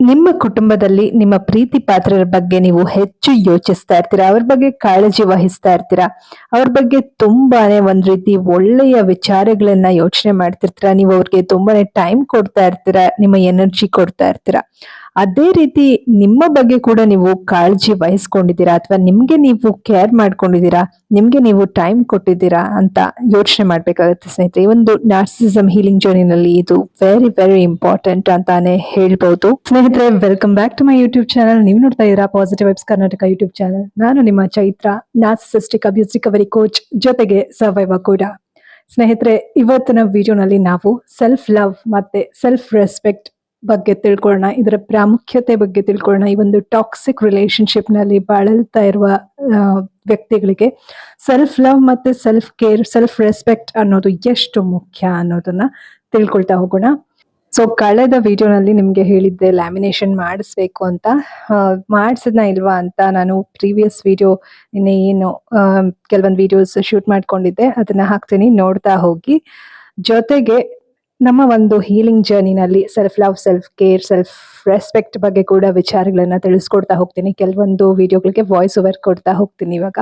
ನಿಮ್ಮ ಕುಟುಂಬದಲ್ಲಿ ನಿಮ್ಮ ಪ್ರೀತಿ ಪಾತ್ರರ ಬಗ್ಗೆ ನೀವು ಹೆಚ್ಚು ಯೋಚಿಸ್ತಾ ಇರ್ತೀರಾ? ಅವ್ರ ಬಗ್ಗೆ ಕಾಳಜಿ ವಹಿಸ್ತಾ ಇರ್ತೀರಾ? ಅವ್ರ ಬಗ್ಗೆ ತುಂಬಾನೇ ಒಂದ್ ರೀತಿ ಒಳ್ಳೆಯ ವಿಚಾರಗಳನ್ನ ಯೋಚನೆ ಮಾಡ್ತಿರ್ತೀರಾ? ನೀವು ಅವ್ರಿಗೆ ತುಂಬಾನೇ ಟೈಮ್ ಕೊಡ್ತಾ ಇರ್ತೀರಾ? ನಿಮ್ಮ ಎನರ್ಜಿ ಕೊಡ್ತಾ ಇರ್ತೀರಾ? ಅದೇ ರೀತಿ ನಿಮ್ಮ ಬಗ್ಗೆ ಕೂಡ ನೀವು ಕಾಳಜಿ ವಹಿಸ್ಕೊಂಡಿದ್ದೀರಾ ಅಥವಾ ನಿಮ್ಗೆ ನೀವು ಕೇರ್ ಮಾಡ್ಕೊಂಡಿದ್ದೀರಾ, ನಿಮ್ಗೆ ನೀವು ಟೈಮ್ ಕೊಟ್ಟಿದ್ದೀರಾ ಅಂತ ಯೋಚನೆ ಮಾಡ್ಬೇಕಾಗುತ್ತೆ ಸ್ನೇಹಿತರೆ. ಈ ಒಂದು ನಾರ್ಸಿಸಮ್ ಹೀಲಿಂಗ್ ಜರ್ನಿನಲ್ಲಿ ಇದು ವೆರಿ ವೆರಿ ಇಂಪಾರ್ಟೆಂಟ್ ಅಂತಾನೆ ಹೇಳ್ಬೋದು. ಸ್ನೇಹಿತರೆ welcome back to my YouTube channel ನೀವು ನೋಡ್ತಾ ಇದ್ದೀರಾ positive vibes Karnataka YouTube channel ನಾನು ನಿಮ್ಮ Chaitra narcissistic abuse recovery coach ಜೊತೆಗೆ ಸರ್ವೈವ ಕೂಡ. ಸ್ನೇಹಿತರೆ, ಇವತ್ತಿನ ವಿಡಿಯೋನಲ್ಲಿ ನಾವು ಸೆಲ್ಫ್ ಲವ್ ಮತ್ತೆ ಸೆಲ್ಫ್ ರೆಸ್ಪೆಕ್ಟ್ ಬಗ್ಗೆ ತಿಳ್ಕೊಳ್ಳೋಣ ಇದರ ಪ್ರಾಮುಖ್ಯತೆ ಬಗ್ಗೆ ತಿಳ್ಕೊಳ್ಳೋಣ ಈ ಒಂದು ಟಾಕ್ಸಿಕ್ ರಿಲೇಶನ್ಶಿಪ್ನಲ್ಲಿ ಬಳಲ್ತಾ ಇರುವ ವ್ಯಕ್ತಿಗಳಿಗೆ ಸೆಲ್ಫ್ ಲವ್ ಮತ್ತೆ ಸೆಲ್ಫ್ ಕೇರ್ ಸೆಲ್ಫ್ ರೆಸ್ಪೆಕ್ಟ್ ಅನ್ನೋದು ಎಷ್ಟು ಮುಖ್ಯ ಅನ್ನೋದನ್ನ ತಿಳ್ಕೊಳ್ತಾ ಹೋಗೋಣ. ಸೊ ಕಳೆದ ವಿಡಿಯೋನಲ್ಲಿ ನಿಮ್ಗೆ ಹೇಳಿದ್ದೆ ಲ್ಯಾಮಿನೇಷನ್ ಮಾಡಿಸ್ಬೇಕು ಅಂತ. ಮಾಡಿಸಿದ್ನ ಇಲ್ವಾ ಅಂತ ನಾನು ಪ್ರೀವಿಯಸ್ ವಿಡಿಯೋ ನಿನ್ನೆ ಏನು ಕೆಲವೊಂದು ವಿಡಿಯೋಸ್ ಶೂಟ್ ಮಾಡ್ಕೊಂಡಿದ್ದೆ. ಅದನ್ನ ಹಾಕ್ತೀನಿ, ನೋಡ್ತಾ ಹೋಗಿ. ಜೊತೆಗೆ ನಮ್ಮ ಒಂದು healing ಜರ್ನಿನಲ್ಲಿ self love self care self respect ಬಗ್ಗೆ ಕೂಡ ವಿಚಾರಗಳನ್ನ ತಿಳಿಸ್ಕೊಡ್ತಾ ಹೋಗ್ತೀನಿ. ಕೆಲವೊಂದು ವಿಡಿಯೋಗಳಿಗೆ ವಾಯ್ಸ್ ಓವರ್ ಕೊಡ್ತಾ ಹೋಗ್ತೀನಿ ಇವಾಗ.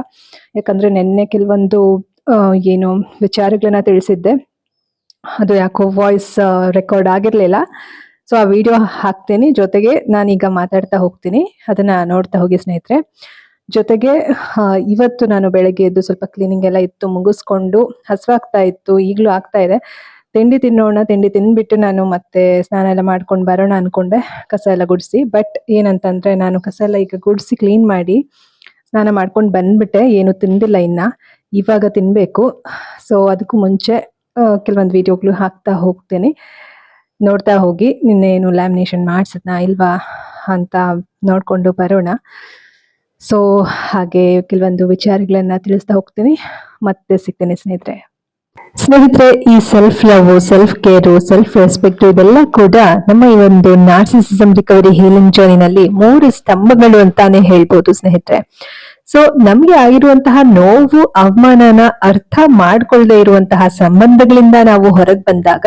ಯಾಕಂದ್ರೆ ನಿನ್ನೆ ಕೆಲವೊಂದು ಏನು ವಿಚಾರಗಳನ್ನ ತಿಳಿಸಿದ್ದೆ. ಅದು ಯಾಕೋ ವಾಯ್ಸ್ ರೆಕಾರ್ಡ್ ಆಗಿರಲಿಲ್ಲ. ಸೊ ಆ ವಿಡಿಯೋ ಹಾಕ್ತೀನಿ. ಜೊತೆಗೆ ನಾನೀಗ ಮಾತಾಡ್ತಾ ಹೋಗ್ತೀನಿ. ಅದನ್ನ ನೋಡ್ತಾ ಹೋಗಿ ಸ್ನೇಹಿತರೆ. ಜೊತೆಗೆ ಇವತ್ತು ನಾನು ಬೆಳಗ್ಗೆ ಎದ್ದು ಸ್ವಲ್ಪ ಕ್ಲೀನಿಂಗ್ ಎಲ್ಲ ಇತ್ತು, ಮುಗಿಸ್ಕೊಂಡು ಹಸುವಾಗ್ತಾ ಇತ್ತು, ಈಗಲೂ ಆಗ್ತಾ ಇದೆ. ತಿಂಡಿ ತಿನ್ನೋಣ, ತಿಂಡಿ ತಿಂದ್ಬಿಟ್ಟು ನಾನು ಮತ್ತೆ ಸ್ನಾನ ಎಲ್ಲ ಮಾಡ್ಕೊಂಡು ಬರೋಣ ಅನ್ಕೊಂಡೆ, ಕಸ ಎಲ್ಲ ಗುಡಿಸಿ. ಬಟ್ ಏನಂತಂದ್ರೆ ನಾನು ಕಸ ಎಲ್ಲ ಈಗ ಗುಡಿಸಿ ಕ್ಲೀನ್ ಮಾಡಿ ಸ್ನಾನ ಮಾಡ್ಕೊಂಡು ಬಂದ್ಬಿಟ್ಟೆ. ಏನು ತಿಂದಿಲ್ಲ ಇನ್ನ. ಇವಾಗ ತಿನ್ಬೇಕು. ಸೊ ಅದಕ್ಕೂ ಮುಂಚೆ ಕೆಲವೊಂದು ವಿಡಿಯೋಗಳು ಹಾಕ್ತಾ ಹೋಗ್ತೇನೆ. ನೋಡ್ತಾ ಹೋಗಿ, ನಿನ್ನೆ ಏನು ಲ್ಯಾಮಿನೇಷನ್ ಮಾಡಿಸಿದ್ನಾ ಇಲ್ವಾ ಅಂತ ನೋಡ್ಕೊಂಡು ಬರೋಣ. ಸೊ ಹಾಗೆ ಕೆಲವೊಂದು ವಿಚಾರಗಳನ್ನ ತಿಳಿಸ್ತಾ ಹೋಗ್ತೀನಿ. ಮತ್ತೆ ಸಿಗ್ತೇನೆ ಸ್ನೇಹಿತರೆ. ಸ್ನೇಹಿತರೆ, ಈ self love self care self respect ಇದೆಲ್ಲ ಕೂಡ ನಮ್ಮ ಈ ಒಂದು ನಾರ್ಸಿಸಿಸಮ್ ರಿಕವರಿ ಹೀಲಿಂಗ್ ಜರ್ನಿನಲ್ಲಿ ಮೂರು ಸ್ತಂಭಗಳು ಅಂತಾನೆ ಹೇಳ್ಬೋದು ಸ್ನೇಹಿತರೆ. ಸೊ ನಮ್ಗೆ ಆಗಿರುವಂತಹ ನೋವು, ಅವಮಾನನ ಅರ್ಥ ಮಾಡ್ಕೊಳ್ಳದೆ ಇರುವಂತಹ ಸಂಬಂಧಗಳಿಂದ ನಾವು ಹೊರಗೆ ಬಂದಾಗ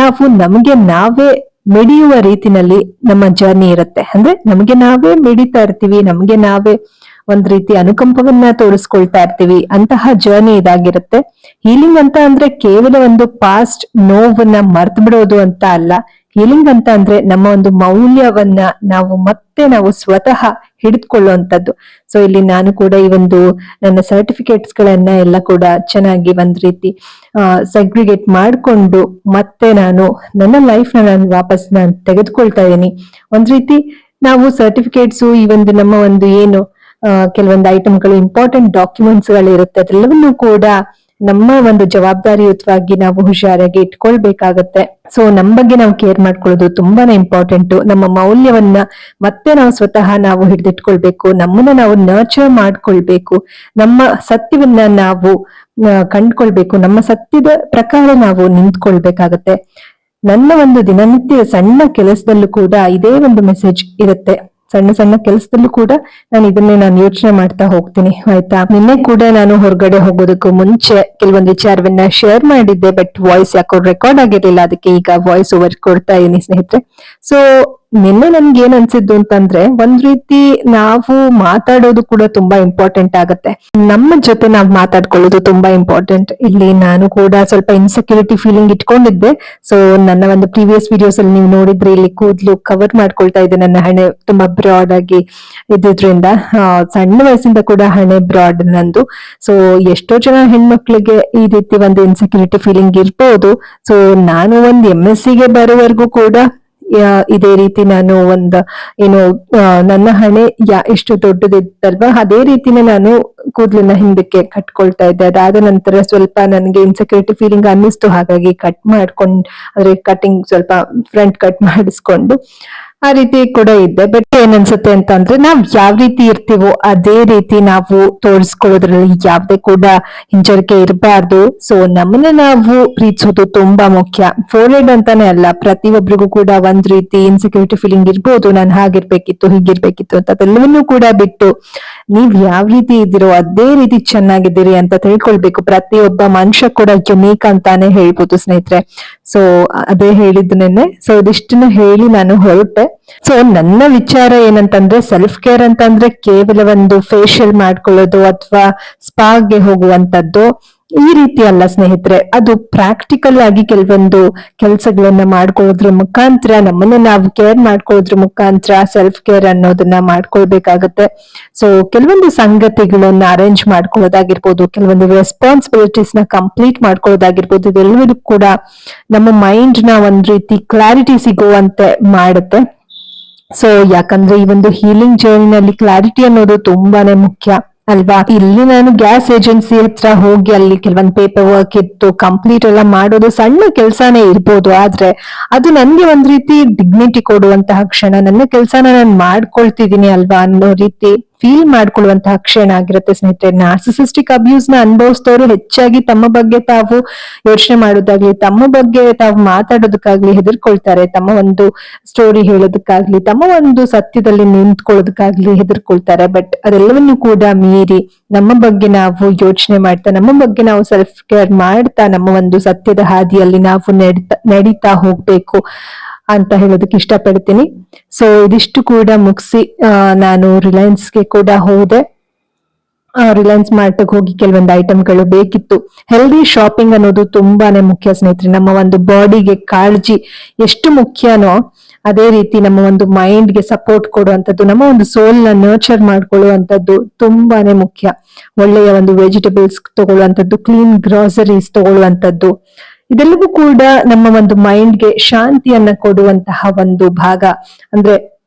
ನಾವು ನಮಗೆ ನಾವೇ ಮಿಡಿಯುವ ರೀತಿನಲ್ಲಿ ನಮ್ಮ ಜರ್ನಿ ಇರುತ್ತೆ. ಅಂದ್ರೆ ನಮಗೆ ನಾವೇ ಮಿಡಿತಾ ಇರ್ತೀವಿ, ನಮಗೆ ನಾವೇ ಒಂದ್ ರೀತಿ ಅನುಕಂಪವನ್ನ ತೋರಿಸ್ಕೊಳ್ತಾ ಇರ್ತೀವಿ, ಅಂತಹ ಜರ್ನಿ ಇದಾಗಿರುತ್ತೆ. ಹೀಲಿಂಗ್ ಅಂತ ಅಂದ್ರೆ ಕೇವಲ ಒಂದು ಪಾಸ್ಟ್ ನೋವನ್ನ ಮರ್ತು ಬಿಡೋದು ಅಂತ ಅಲ್ಲ. ಹೀಲಿಂಗ್ ಅಂತ ಅಂದ್ರೆ ನಮ್ಮ ಒಂದು ಮೌಲ್ಯವನ್ನ ನಾವು ಮತ್ತೆ ನಾವು ಸ್ವತಃ ಹಿಡಿದುಕೊಳ್ಳುವಂಥದ್ದು. ಸೊ ಇಲ್ಲಿ ನಾನು ಕೂಡ ಈ ಒಂದು ನನ್ನ ಸರ್ಟಿಫಿಕೇಟ್ಸ್ ಗಳನ್ನ ಎಲ್ಲ ಕೂಡ ಚೆನ್ನಾಗಿ ಒಂದ್ ರೀತಿ ಸೆಗ್ರಿಗೇಟ್ ಮಾಡ್ಕೊಂಡು ಮತ್ತೆ ನಾನು ನನ್ನ ಲೈಫ್ನ ನಾನು ವಾಪಸ್ ನಾನು ತೆಗೆದುಕೊಳ್ತಾ ಇದ್ದೀನಿ. ಒಂದ್ ರೀತಿ ನಾವು ಸರ್ಟಿಫಿಕೇಟ್ಸ್ ಈ ಒಂದು ನಮ್ಮ ಒಂದು ಏನು ಕೆಲವೊಂದು ಐಟಮ್ಗಳು ಇಂಪಾರ್ಟೆಂಟ್ ಡಾಕ್ಯುಮೆಂಟ್ಸ್ಗಳು ಇರುತ್ತೆ ಅದೆಲ್ಲವನ್ನೂ ಕೂಡ ನಮ್ಮ ಒಂದು ಜವಾಬ್ದಾರಿಯುತವಾಗಿ ನಾವು ಹುಷಾರಾಗಿ ಇಟ್ಕೊಳ್ಬೇಕಾಗತ್ತೆ. ಸೊ ನಮ್ಮ ಬಗ್ಗೆ ನಾವು ಕೇರ್ ಮಾಡ್ಕೊಳ್ಳೋದು ತುಂಬಾನೇ ಇಂಪಾರ್ಟೆಂಟ್ ನಮ್ಮ ಮೌಲ್ಯವನ್ನ ಮತ್ತೆ ನಾವು ಸ್ವತಃ ನಾವು ಹಿಡಿದಿಟ್ಕೊಳ್ಬೇಕು. ನಮ್ಮನ್ನ ನಾವು ನರ್ಚರ್ ಮಾಡ್ಕೊಳ್ಬೇಕು. ನಮ್ಮ ಸತ್ಯವನ್ನ ನಾವು ಕಂಡ್ಕೊಳ್ಬೇಕು. ನಮ್ಮ ಸತ್ಯದ ಪ್ರಕಾರ ನಾವು ನಿಂತ್ಕೊಳ್ಬೇಕಾಗತ್ತೆ. ನನ್ನ ಒಂದು ದಿನನಿತ್ಯ ಸಣ್ಣ ಕೆಲಸದಲ್ಲೂ ಕೂಡ ಇದೇ ಒಂದು ಮೆಸೇಜ್ ಇರುತ್ತೆ. ಸಣ್ಣ ಸಣ್ಣ ಕೆಲಸದಲ್ಲೂ ಕೂಡ ನಾನು ಇದನ್ನೇ ನಾನು ಯೋಚನೆ ಮಾಡ್ತಾ ಹೋಗ್ತೀನಿ, ಆಯ್ತಾ? ನಿನ್ನೆ ಕೂಡ ನಾನು ಹೊರಗಡೆ ಹೋಗೋದಕ್ಕೂ ಮುಂಚೆ ಕೆಲವೊಂದು ವಿಚಾರವನ್ನ ಶೇರ್ ಮಾಡಿದ್ದೆ ಬಟ್ ವಾಯ್ಸ್ ಯಾಕೋ ರೆಕಾರ್ಡ್ ಆಗಿರ್ಲಿಲ್ಲ, ಅದಕ್ಕೆ ಈಗ ವಾಯ್ಸ್ ಓವರ್ ಕೊಡ್ತಾ ಇದೀನಿ ಸ್ನೇಹಿತರೆ. ಸೊ ನಿನ್ನೆ ನನ್ಗೆ ಏನ್ ಅನ್ಸಿದ್ದು ಅಂತಂದ್ರೆ ಒಂದ್ ರೀತಿ ನಾವು ಮಾತಾಡೋದು ಕೂಡ ತುಂಬಾ ಇಂಪಾರ್ಟೆಂಟ್ ಆಗತ್ತೆ. ನಮ್ಮ ಜೊತೆ ನಾವ್ ಮಾತಾಡ್ಕೊಳ್ಳೋದು ತುಂಬಾ ಇಂಪಾರ್ಟೆಂಟ್ ಇಲ್ಲಿ ನಾನು ಕೂಡ ಸ್ವಲ್ಪ ಇನ್ಸೆಕ್ಯೂರಿಟಿ ಫೀಲಿಂಗ್ ಇಟ್ಕೊಂಡಿದ್ದೆ. ಸೊ ನನ್ನ ಒಂದು ಪ್ರೀವಿಯಸ್ ವಿಡಿಯೋಸ್ ಅಲ್ಲಿ ನೀವು ನೋಡಿದ್ರೆ ಇಲ್ಲಿ ಕೂದ್ಲು ಕವರ್ ಮಾಡ್ಕೊಳ್ತಾ ಇದ್ದೆ ನನ್ನ ಹಣೆ ತುಂಬಾ ಬ್ರಾಡ್ ಆಗಿ ಇದ್ರಿಂದ ಸಣ್ಣ ವಯಸ್ಸಿಂದ ಕೂಡ ಹಣೆ ಬ್ರಾಡ್ ನಂದು. ಸೊ ಎಷ್ಟೋ ಜನ ಹೆಣ್ಮಕ್ಳಿಗೆ ಈ ರೀತಿ ಒಂದು ಇನ್ಸೆಕ್ಯೂರಿಟಿ ಫೀಲಿಂಗ್ ಇರ್ಬೋದು. ಸೊ ನಾನು ಒಂದ್ ಎಂ ಎಸ್ಗೆ ಬರೋವರೆಗೂ ಕೂಡ ಇದೇ ರೀತಿ ನಾನು ಒಂದ್, ಏನು ನನ್ನ ಹಣೆ ಯಾ ಎಷ್ಟು ದೊಡ್ಡದಿತ್ತಲ್ವಾ? ಅದೇ ರೀತಿನೇ ನಾನು ಕೂದಲನ್ನ ಹಿಂದಕ್ಕೆ ಕಟ್ಕೊಳ್ತಾ ಇದ್ದೆ. ಅದಾದ ನಂತರ ಸ್ವಲ್ಪ ನನಗೆ ಇನ್ಸೆಕ್ಯೂರಿಟಿ ಫೀಲಿಂಗ್ ಅನ್ನಿಸ್ತು. ಹಾಗಾಗಿ ಕಟ್ ಮಾಡ್ಕೊಂಡ್, ಅಂದ್ರೆ ಕಟಿಂಗ್ ಸ್ವಲ್ಪ ಫ್ರಂಟ್ ಕಟ್ ಮಾಡಿಸ್ಕೊಂಡು ಆ ರೀತಿ ಕೂಡ ಇದ್ದೆ ಬಟ್ ಏನ್ ಅನ್ಸುತ್ತೆ ಅಂತ ಅಂದ್ರೆ ನಾವ್ ಯಾವ ರೀತಿ ಇರ್ತೀವೋ ಅದೇ ರೀತಿ ನಾವು ತೋರಿಸ್ಕೊಳ್ಳೋದ್ರಲ್ಲಿ ಯಾವ್ದೇ ಕೂಡ ಹಿಂಜರಿಕೆ ಇರಬಾರ್ದು. ಸೊ ನಮ್ಮನ್ನ ನಾವು ಪ್ರೀತಿಸೋದು ತುಂಬಾ ಮುಖ್ಯ. ಫೋರ್ಡ್ ಅಂತಾನೆ ಅಲ್ಲ ಪ್ರತಿಯೊಬ್ಬರಿಗೂ ಕೂಡ ಒಂದ್ ರೀತಿ ಇನ್ಸೆಕ್ಯೂರಿಟಿ ಫೀಲಿಂಗ್ ಇರ್ಬೋದು, ನಾನು ಹಾಗಿರ್ಬೇಕಿತ್ತು, ಹೀಗಿರ್ಬೇಕಿತ್ತು ಅಂತ ಅದೆಲ್ಲವನ್ನೂ ಕೂಡ ಬಿಟ್ಟು ನೀವ್ ಯಾವ ರೀತಿ ಇದ್ದೀರೋ ಅದೇ ರೀತಿ ಚೆನ್ನಾಗಿದ್ದೀರಿ ಅಂತ ತಿಳ್ಕೊಳ್ಬೇಕು. ಪ್ರತಿಯೊಬ್ಬ ಮನುಷ್ಯ ಕೂಡ ಯುನೀಕ್ ಅಂತಾನೆ ಹೇಳ್ಬೋದು ಸ್ನೇಹಿತರೆ. ಸೊ ಅದೇ ಹೇಳಿದ್ದು ನೆನ್ನೆ. ಸೊ ಇದಿಷ್ಟನ್ನ ಹೇಳಿ ನಾನು ಹೊರಟೆ. ಸೊ ನನ್ನ ವಿಚಾರ ಏನಂತಂದ್ರೆ ಸೆಲ್ಫ್ ಕೇರ್ ಅಂತಂದ್ರೆ ಕೇವಲ ಒಂದು ಫೇಶಿಯಲ್ ಮಾಡ್ಕೊಳ್ಳೋದು ಅಥವಾ ಸ್ಪಾಗೆ ಹೋಗುವಂತದ್ದು ಈ ರೀತಿ ಅಲ್ಲ ಸ್ನೇಹಿತರೆ. ಅದು ಪ್ರಾಕ್ಟಿಕಲ್ ಆಗಿ ಕೆಲವೊಂದು ಕೆಲಸಗಳನ್ನ ಮಾಡ್ಕೊಳ್ಳೋದ್ರ ಮುಖಾಂತರ, ನಮ್ಮನ್ನ ನಾವು ಕೇರ್ ಮಾಡ್ಕೊಳ್ಳೋದ್ರ ಮುಖಾಂತರ ಸೆಲ್ಫ್ ಕೇರ್ ಅನ್ನೋದನ್ನ ಮಾಡ್ಕೊಳ್ಬೇಕಾಗತ್ತೆ. ಸೊ ಕೆಲವೊಂದು ಸಂಗತಿಗಳನ್ನ ಅರೇಂಜ್ ಮಾಡ್ಕೊಳ್ಳೋದಾಗಿರ್ಬೋದು, ಕೆಲವೊಂದು ರೆಸ್ಪಾನ್ಸಿಬಿಲಿಟೀಸ್ನ ಕಂಪ್ಲೀಟ್ ಮಾಡ್ಕೊಳ್ಳೋದಾಗಿರ್ಬೋದು ಇದೆಲ್ಲವೂ ಕೂಡ ನಮ್ಮ ಮೈಂಡ್ನ ಒಂದ್ ರೀತಿ ಕ್ಲಾರಿಟಿ ಸಿಗುವಂತೆ ಮಾಡುತ್ತೆ. ಸೊ ಯಾಕಂದ್ರೆ ಈ ಒಂದು ಹೀಲಿಂಗ್ ಜರ್ನಿನಲ್ಲಿ ಕ್ಲಾರಿಟಿ ಅನ್ನೋದು ತುಂಬಾನೇ ಮುಖ್ಯ, ಅಲ್ವಾ? ಇಲ್ಲಿ ನಾನು ಗ್ಯಾಸ್ ಏಜೆನ್ಸಿ ಹತ್ರ ಹೋಗಿ ಅಲ್ಲಿ ಕೆಲವೊಂದು ಪೇಪರ್ ವರ್ಕ್ ಇತ್ತು ಕಂಪ್ಲೀಟ್ ಎಲ್ಲ ಮಾಡೋದು ಸಣ್ಣ ಕೆಲಸನೇ ಇರ್ಬೋದು, ಆದ್ರೆ ಅದು ನನ್ಗೆ ಒಂದ್ ರೀತಿ ಡಿಗ್ನಿಟಿ ಕೊಡುವಂತಹ ಕ್ಷಣ. ನನ್ನ ಕೆಲಸನ ನಾನು ಮಾಡ್ಕೊಳ್ತಿದೀನಿ ಅಲ್ವಾ ಅನ್ನೋ ರೀತಿ. ಫೀಲ್ ಮಾಡ್ಕೊಳ್ಳುವಂತಹ ಕ್ಷಣ ಆಗಿರುತ್ತೆ ಸ್ನೇಹಿತರೆ. ನಾರ್ಸಿಸಿಸ್ಟಿಕ್ ಅಬ್ಯೂಸ್ನ ಅನುಭವಿಸಿದವರು ಹೆಚ್ಚಾಗಿ ತಮ್ಮ ಬಗ್ಗೆ ತಾವು ಯೋಚನೆ ಮಾಡೋದಾಗ್ಲಿ, ತಮ್ಮ ಬಗ್ಗೆ ತಾವು ಮಾತಾಡೋದಕ್ಕಾಗ್ಲಿ, ಹೆದರ್ಕೊಳ್ತಾರೆ. ತಮ್ಮ ಒಂದು ಸ್ಟೋರಿ ಹೇಳೋದಕ್ಕಾಗ್ಲಿ, ತಮ್ಮ ಒಂದು ಸತ್ಯದಲ್ಲಿ ನಿಂತ್ಕೊಳ್ಳೋದಕ್ಕಾಗ್ಲಿ ಹೆದರ್ಕೊಳ್ತಾರೆ. ಬಟ್ ಅದೆಲ್ಲವನ್ನು ಕೂಡ ಮೀರಿ ನಮ್ಮ ಬಗ್ಗೆ ನಾವು ಯೋಚನೆ ಮಾಡ್ತಾ, ನಮ್ಮ ಬಗ್ಗೆ ನಾವು ಸೆಲ್ಫ್ ಕೇರ್ ಮಾಡ್ತಾ, ನಮ್ಮ ಒಂದು ಸತ್ಯದ ಹಾದಿಯಲ್ಲಿ ನಾವು ನಡೀತಾ ನಡೀತಾ ಹೋಗ್ಬೇಕು. ಅಂತ ಹೇಳೋದಕ್ಕೆ ಇಷ್ಟಪಡ್ತೀನಿ. ಸೊ ಇದಿಷ್ಟು ಕೂಡ ಮುಗಿಸಿ ನಾನು ರಿಲಯನ್ಸ್ಗೆ ಕೂಡ ಹೋದೆ. ರಿಲಯನ್ಸ್ ಮಾರ್ಟ್ಗೆ ಹೋಗಿ ಕೆಲವೊಂದು ಐಟಮ್ಗಳು ಬೇಕಿತ್ತು. ಹೆಲ್ದಿ ಶಾಪಿಂಗ್ ಅನ್ನೋದು ತುಂಬಾನೇ ಮುಖ್ಯ ಸ್ನೇಹಿತರೆ. ನಮ್ಮ ಒಂದು ಬಾಡಿಗೆ ಕಾಳಜಿ ಎಷ್ಟು ಮುಖ್ಯನೋ, ಅದೇ ರೀತಿ ನಮ್ಮ ಒಂದು ಮೈಂಡ್ಗೆ ಸಪೋರ್ಟ್ ಕೊಡುವಂಥದ್ದು, ನಮ್ಮ ಒಂದು ಸೋಲ್ನ ನರ್ಚರ್ ಮಾಡ್ಕೊಳ್ಳುವಂಥದ್ದು ತುಂಬಾನೇ ಮುಖ್ಯ. ಒಳ್ಳೆಯ ಒಂದು ವೆಜಿಟೇಬಲ್ಸ್ ತಗೊಳ್ಳುವಂಥದ್ದು ಕ್ಲೀನ್ ಗ್ರಾಸರೀಸ್ ತಗೊಳ್ಳುವಂತದ್ದು ಇದೆಲ್ಲವೂ ಕೂಡ ನಮ್ಮ ಒಂದು ಮೈಂಡ್ಗೆ ಶಾಂತಿಯನ್ನ ಕೊಡುವಂತಹ ಒಂದು ಭಾಗ. ಅಂದ್ರೆ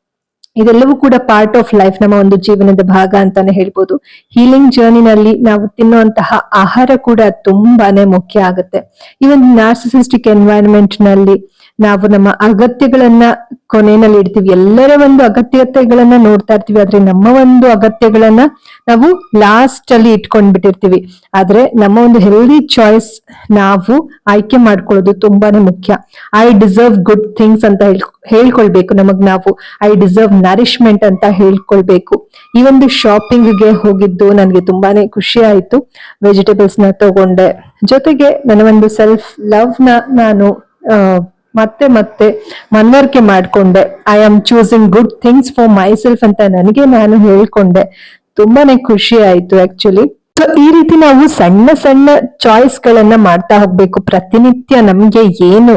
ಇದೆಲ್ಲವೂ ಕೂಡ ಪಾರ್ಟ್ ಆಫ್ ಲೈಫ್ ನಮ್ಮ ಒಂದು ಜೀವನದ ಭಾಗ ಅಂತಾನೆ ಹೇಳ್ಬೋದು. ಹೀಲಿಂಗ್ ಜರ್ನಿನಲ್ಲಿ ನಾವು ತಿನ್ನುವಂತಹ ಆಹಾರ ಕೂಡ ತುಂಬಾನೇ ಮುಖ್ಯ ಆಗುತ್ತೆ. ಈ ಒಂದು ನಾರ್ಸಿಸಿಸ್ಟಿಕ್ ಎನ್ವೈರನ್ಮೆಂಟ್ನಲ್ಲಿ ನಾವು ನಮ್ಮ ಅಗತ್ಯಗಳನ್ನ ಕೊನೆಯಲ್ಲಿ ಇಡ್ತೀವಿ. ಎಲ್ಲರ ಒಂದು ಅಗತ್ಯತೆಗಳನ್ನ ನೋಡ್ತಾ ಇರ್ತೀವಿ. ಆದ್ರೆ ನಮ್ಮ ಒಂದು ಅಗತ್ಯಗಳನ್ನ ನಾವು ಲಾಸ್ಟ್ ಅಲ್ಲಿ ಇಟ್ಕೊಂಡ್ಬಿಟ್ಟಿರ್ತೀವಿ. ಆದ್ರೆ ನಮ್ಮ ಒಂದು ಹೆಲ್ದಿ ಚಾಯ್ಸ್ ನಾವು ಆಯ್ಕೆ ಮಾಡ್ಕೊಳ್ಳೋದು ತುಂಬಾನೇ ಮುಖ್ಯ. ಐ ಡಿಸರ್ವ್ ಗುಡ್ ಥಿಂಗ್ಸ್ ಅಂತ ಹೇಳ್ಕೊಳ್ಬೇಕು. ನಮಗ್ ನಾವು ಐ ಡಿಸರ್ವ್ ನರಿಶ್ಮೆಂಟ್ ಅಂತ ಹೇಳ್ಕೊಳ್ಬೇಕು. ಈ ಒಂದು ಶಾಪಿಂಗ್ಗೆ ಹೋಗಿದ್ದು ನನಗೆ ತುಂಬಾನೇ ಖುಷಿ ಆಯ್ತು. ವೆಜಿಟೇಬಲ್ಸ್ನ ತಗೊಂಡೆ. ಜೊತೆಗೆ ನನ್ನ ಒಂದು ಸೆಲ್ಫ್ ಲವ್ನ ನಾನು ಮತ್ತೆ ಮತ್ತೆ ಮನವರಿಕೆ ಮಾಡ್ಕೊಂಡೆ. I am choosing good things for myself ಅಂತ ನನಗೆ ನಾನು ಹೇಳ್ಕೊಂಡೆ. ತುಂಬಾನೇ ಖುಷಿ ಆಯ್ತು ಆಕ್ಚುಲಿ ಸೊ ಈ ರೀತಿ ನಾವು ಸಣ್ಣ ಸಣ್ಣ ಚಾಯ್ಸ್ ಗಳನ್ನ ಮಾಡ್ತಾ ಹೋಗ್ಬೇಕು. ಪ್ರತಿನಿತ್ಯ ನಮ್ಗೆ ಏನು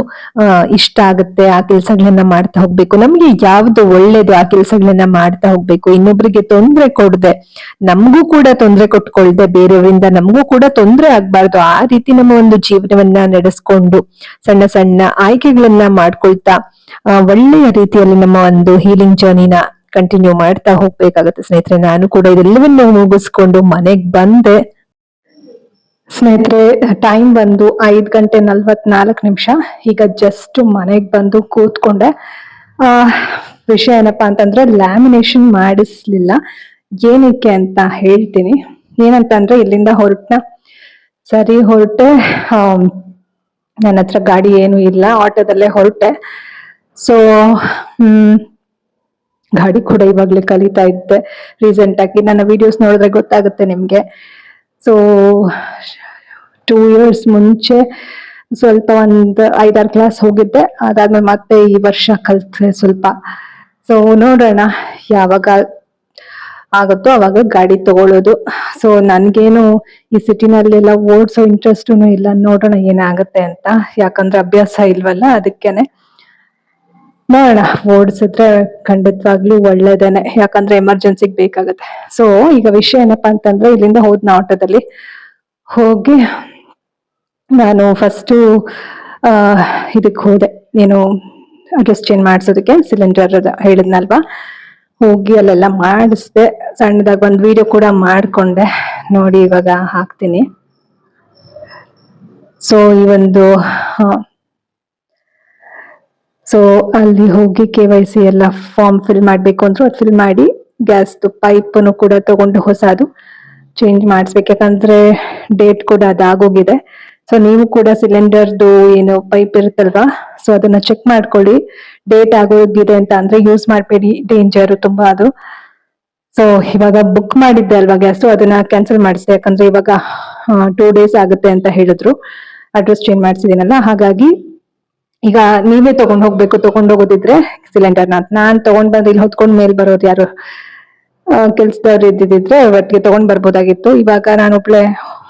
ಇಷ್ಟ ಆಗುತ್ತೆ ಆ ಕೆಲಸಗಳನ್ನ ಮಾಡ್ತಾ ಹೋಗ್ಬೇಕು. ನಮ್ಗೆ ಯಾವ್ದು ಒಳ್ಳೇದು ಆ ಕೆಲಸಗಳನ್ನ ಮಾಡ್ತಾ ಹೋಗ್ಬೇಕು. ಇನ್ನೊಬ್ರಿಗೆ ತೊಂದ್ರೆ ಕೊಡದೆ, ನಮಗೂ ಕೂಡ ತೊಂದ್ರೆ ಕೊಟ್ಕೊಳ್ದೆ, ಬೇರೆಯವರಿಂದ ನಮಗೂ ಕೂಡ ತೊಂದ್ರೆ ಆಗ್ಬಾರ್ದು. ಆ ರೀತಿ ನಮ್ಮ ಒಂದು ಜೀವನವನ್ನ ನಡೆಸ್ಕೊಂಡು ಸಣ್ಣ ಸಣ್ಣ ಆಯ್ಕೆಗಳನ್ನ ಮಾಡ್ಕೊಳ್ತಾ ಒಳ್ಳೆಯ ರೀತಿಯಲ್ಲಿ ನಮ್ಮ ಒಂದು ಹೀಲಿಂಗ್ ಜರ್ನಿನ ಕಂಟಿನ್ಯೂ ಮಾಡ್ತಾ ಹೋಗ್ಬೇಕಾಗತ್ತೆ ಸ್ನೇಹಿತರೆ. ನಾನು ಕೂಡ ಇದೆಲ್ಲವನ್ನು ಮುಗಿಸ್ಕೊಂಡು ಮನೆಗ್ ಬಂದೆ. ಸ್ನೇಹಿತರೆ ಟೈಮ್ ಬಂದು ಐದ್ ಗಂಟೆ ನಲ್ವತ್ನಾಲ್ಕು ನಿಮಿಷ. ಈಗ ಜಸ್ಟ್ ಮನೆಗ್ ಬಂದು ಕೂತ್ಕೊಂಡೆ. ಆ, ವಿಷಯ ಏನಪ್ಪಾ ಅಂತಂದ್ರೆ ಲ್ಯಾಮಿನೇಷನ್ ಮಾಡಿಸ್ಲಿಲ್ಲ. ಏನಕ್ಕೆ ಅಂತ ಹೇಳ್ತೀನಿ. ಏನಂತಂದ್ರೆ ಇಲ್ಲಿಂದ ಹೊರಟ್ನ. ಸರಿ, ಹೊರಟೆ. ನನ್ನ ಹತ್ರ ಗಾಡಿ ಏನು ಇಲ್ಲ. ಆಟೋದಲ್ಲೇ ಹೊರಟೆ. ಸೊ ಗಾಡಿ ಕೂಡ ಇವಾಗ್ಲೇ ಕಲಿತಾ ಇದ್ದೆ ರೀಸೆಂಟ್ ಆಗಿ. ನನ್ನ ವಿಡಿಯೋಸ್ ನೋಡಿದ್ರೆ ಗೊತ್ತಾಗುತ್ತೆ ನಿಮ್ಗೆ. ಸೊ ಟೂ ಇಯರ್ಸ್ ಮುಂಚೆ ಸ್ವಲ್ಪ ಒಂದು ಐದಾರು ಕ್ಲಾಸ್ ಹೋಗಿದ್ದೆ. ಅದಾದ್ಮೇಲೆ ಮತ್ತೆ ಈ ವರ್ಷ ಕಲ್ತೆ ಸ್ವಲ್ಪ. ಸೊ ನೋಡೋಣ ಯಾವಾಗ ಆಗುತ್ತೋ ಅವಾಗ ಗಾಡಿ ತಗೊಳ್ಳೋದು. ಸೊ ನನ್ಗೇನು ಈ ಸಿಟಿನಲ್ಲೆಲ್ಲ ಓಡ್ಸೋ ಇಂಟ್ರೆಸ್ಟೂ ಇಲ್ಲ. ನೋಡೋಣ ಏನಾಗುತ್ತೆ ಅಂತ. ಯಾಕಂದ್ರೆ ಅಭ್ಯಾಸ ಇಲ್ವಲ್ಲ, ಅದಕ್ಕೇನೆ. ನೋಡೋಣ. ಓಡಿಸಿದ್ರೆ ಖಂಡಿತವಾಗ್ಲೂ ಒಳ್ಳೇದೇನೆ. ಯಾಕಂದ್ರೆ ಎಮರ್ಜೆನ್ಸಿಗೆ ಬೇಕಾಗುತ್ತೆ. ಸೊ ಈಗ ವಿಷಯ ಏನಪ್ಪಾ ಅಂತಂದ್ರೆ ಇಲ್ಲಿಂದ ಹೋದ್ನ ಆಟೋದಲ್ಲಿ ಹೋಗಿ ನಾನು ಫಸ್ಟು ಇದಕ್ಕೆ ಹೋದೆ. ಏನು ಅಡ್ರೆಸ್ ಚೇಂಜ್ ಮಾಡಿಸೋದಕ್ಕೆ ಸಿಲಿಂಡರ್ ಹೇಳಿದ್ನಲ್ವಾ? ಹೋಗಿ ಅಲ್ಲೆಲ್ಲ ಮಾಡಿಸ್ದೆ. ಸಣ್ಣದಾಗ ಒಂದು ವಿಡಿಯೋ ಕೂಡ ಮಾಡಿಕೊಂಡೆ. ನೋಡಿ ಇವಾಗ ಹಾಕ್ತೀನಿ. ಸೊ ಈ ಒಂದು ಸೊ ಅಲ್ಲಿ ಹೋಗಿ ಕೆ ವೈ ಸಿ ಎಲ್ಲ ಫಾರ್ಮ್ ಫಿಲ್ ಮಾಡಬೇಕು ಅಂದ್ರು ಅದು ಫಿಲ್ ಮಾಡಿ ಗ್ಯಾಸ್ದು ಪೈಪನ್ನು ಕೂಡ ತಗೊಂಡು ಹೊಸದು ಚೇಂಜ್ ಮಾಡಿಸ್ಬೇಕು. ಯಾಕಂದ್ರೆ ಡೇಟ್ ಕೂಡ ಅದಾಗೋಗಿದೆ ಸೊ ನೀವು ಕೂಡ ಸಿಲಿಂಡರ್ದು ಏನು ಪೈಪ್ ಇರುತ್ತಲ್ವಾ ಸೊ ಅದನ್ನ ಚೆಕ್ ಮಾಡ್ಕೊಳ್ಳಿ. ಡೇಟ್ ಆಗೋಗಿದೆ ಅಂತ ಅಂದ್ರೆ ಯೂಸ್ ಮಾಡಬೇಡಿ. ಡೇಂಜರ್ ತುಂಬಾ ಅದು. ಸೊ ಇವಾಗ ಬುಕ್ ಮಾಡಿದ್ದೆ ಅಲ್ವಾ ಗ್ಯಾಸ್ ಅದನ್ನ ಕ್ಯಾನ್ಸಲ್ ಮಾಡಿಸಿದೆ. ಯಾಕಂದ್ರೆ ಇವಾಗ ಟೂ ಡೇಸ್ ಆಗುತ್ತೆ ಅಂತ ಹೇಳಿದ್ರು. ಅಡ್ರೆಸ್ ಚೇಂಜ್ ಮಾಡಿಸಿದೀನಲ್ಲ ಹಾಗಾಗಿ ಈಗ ನೀವೇ ತಗೊಂಡ್ ಹೋಗ್ಬೇಕು, ತಗೊಂಡ್ ಹೋಗೋದಿದ್ರೆ ಸಿಲಿಂಡರ್ನ ನಾನ್ ತಗೊಂಡ್ ಬಂದು ಇಲ್ಲಿ ಹೊತ್ಕೊಂಡ್ ಮೇಲ್ ಬರೋರು ಯಾರು ಕೆಲ್ಸದವ್ರು ಇದ್ದಿದ್ರೆ ಒಟ್ಟಿಗೆ ತಗೊಂಡ್ ಬರ್ಬೋದಾಗಿತ್ತು. ಇವಾಗ ನಾನು ಒಬ್ಳೆ,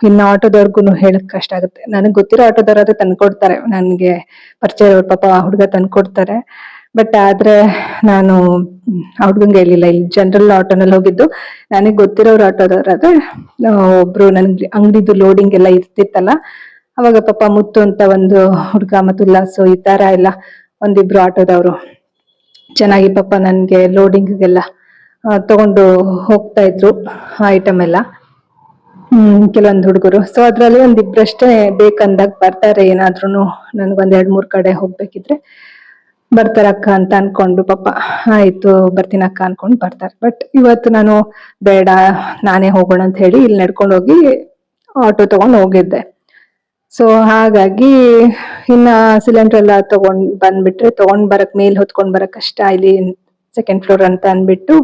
ಇನ್ನ ಆಟೋದವ್ರಿಗೂ ಹೇಳಕ್ ಕಷ್ಟ ಆಗುತ್ತೆ. ನನಗ್ ಗೊತ್ತಿರೋ ಆಟೋದವ್ರಾದ್ರೆ ತಂದ್ಕೊಡ್ತಾರೆ ನನ್ಗೆ ಪರಿಚಯ ಅವ್ರ ಪಾಪ ಹುಡುಗ ತಂದ್ಕೊಡ್ತಾರೆ ಬಟ್ ಆದ್ರೆ ನಾನು, ಆ ಹುಡ್ಗಂಗೆ ಹೇಳಿಲ್ಲ. ಇಲ್ಲಿ ಜನರಲ್ ಆಟೋನಲ್ಲಿ ಹೋಗಿದ್ದು. ನನಗೆ ಗೊತ್ತಿರೋರು ಆಟೋದವ್ರಾದ್ರೆ ಒಬ್ರು ನನ್ಗೆ ಅಂಗಡಿದು ಲೋಡಿಂಗ್ ಎಲ್ಲ ಇರ್ತಿತ್ತಲ್ಲ ಅವಾಗ ಪಾಪ ಮುತ್ತು ಅಂತ ಒಂದು ಹುಡುಗ ಮತ್ತು ಉಲ್ಲಾಸು ಈ ತರ ಎಲ್ಲ ಒಂದಿಬ್ರು ಆಟೋದವರು. ಚೆನ್ನಾಗಿ ಪಾಪ ನನ್ಗೆ ಲೋಡಿಂಗ್ಗೆಲ್ಲ ತಗೊಂಡು ಹೋಗ್ತಾ ಇದ್ರು ಐಟಮ್ ಎಲ್ಲ. ಕೆಲವೊಂದು ಹುಡುಗರು. ಸೊ ಅದ್ರಲ್ಲಿ ಒಂದಿಬ್ರಷ್ಟೇ ಬೇಕಂದಾಗ ಬರ್ತಾರೆ. ಏನಾದ್ರೂ ನನ್ಗೊಂದ್ ಎರಡ್ ಮೂರ್ ಕಡೆ ಹೋಗ್ಬೇಕಿದ್ರೆ ಬರ್ತಾರಕ್ಕ ಅಂತ ಅನ್ಕೊಂಡು ಪಾಪ ಆಯ್ತು, ಬರ್ತೀನಿ ಅಕ್ಕ ಅನ್ಕೊಂಡು ಬರ್ತಾರೆ. ಬಟ್ ಇವತ್ತು ನಾನು ಬೇಡ, ನಾನೇ ಹೋಗೋಣ ಅಂತ ಹೇಳಿ ಇಲ್ಲಿ ನಡ್ಕೊಂಡು ಹೋಗಿ ಆಟೋ ತಗೊಂಡು ಹೋಗಿದ್ದೆ. ಸೊ ಹಾಗಾಗಿ ಇನ್ನ ಸಿಲಿಂಡರ್ ಎಲ್ಲ ತಗೊಂಡ್ ಬಂದ್ಬಿಟ್ರೆ, ತಗೊಂಡ್ ಬರಕ್, ಮೇಲ್ ಹೊತ್ಕೊಂಡ್ ಬರಕ್ ಕಷ್ಟ. ಇಲ್ಲಿ ಸೆಕೆಂಡ್ ಫ್ಲೋರ್ ಅಂತ ಅಂದ್ಬಿಟ್ಟು